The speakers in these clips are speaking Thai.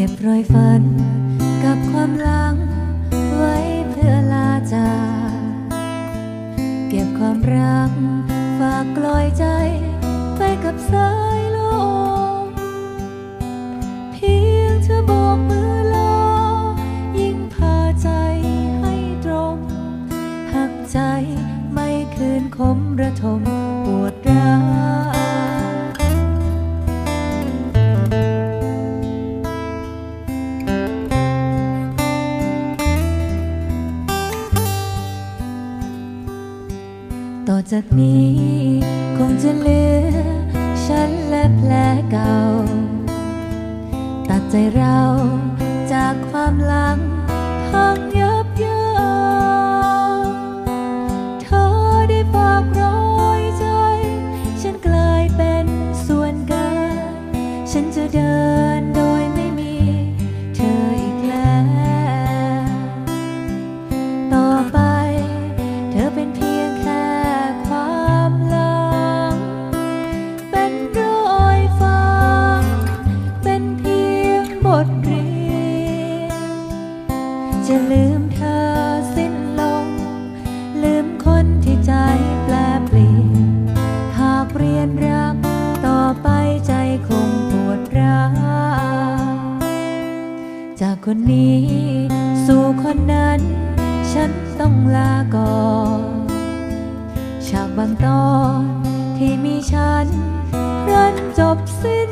ก็บรอยฝันกับความหลังไว้เพื่อลาจากเก็บความรักฝากกลอยใจไปกับสายลมเพียงเธอโบกมือลายิ่งพาใจให้ตรง หักใจไม่คืนคมระทมปวด ต่อจากนี้ คงจะเหลือ ฉันและแผลเก่า ตัดใจเราจากความหลังพัง จากคนนี้ สู่คนนั้น ฉันต้องลาก่อนฉากบางตอนที่มีฉันรันจบสิ้น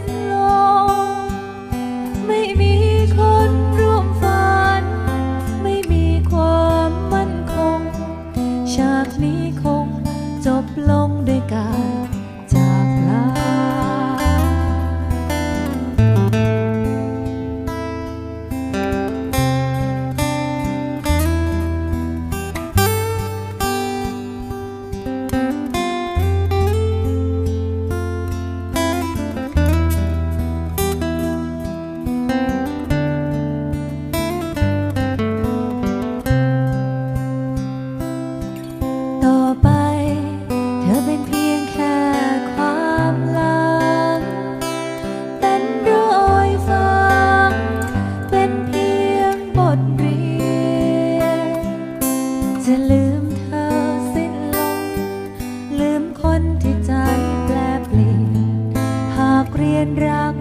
เรียนรัก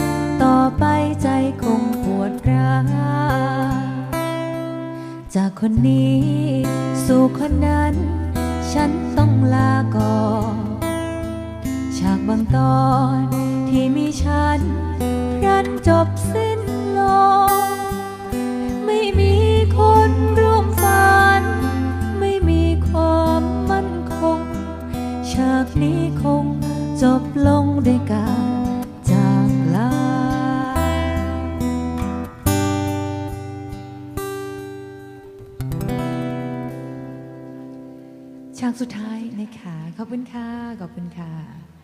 ต่อไปใจคงปวดร้าวจากคนนี้ สู่คนนั้น ฉันต้องลาก่อนฉากบางตอน ฉากสุดท้ายนะคะขอบคุณค่ะขอบคุณค่ะ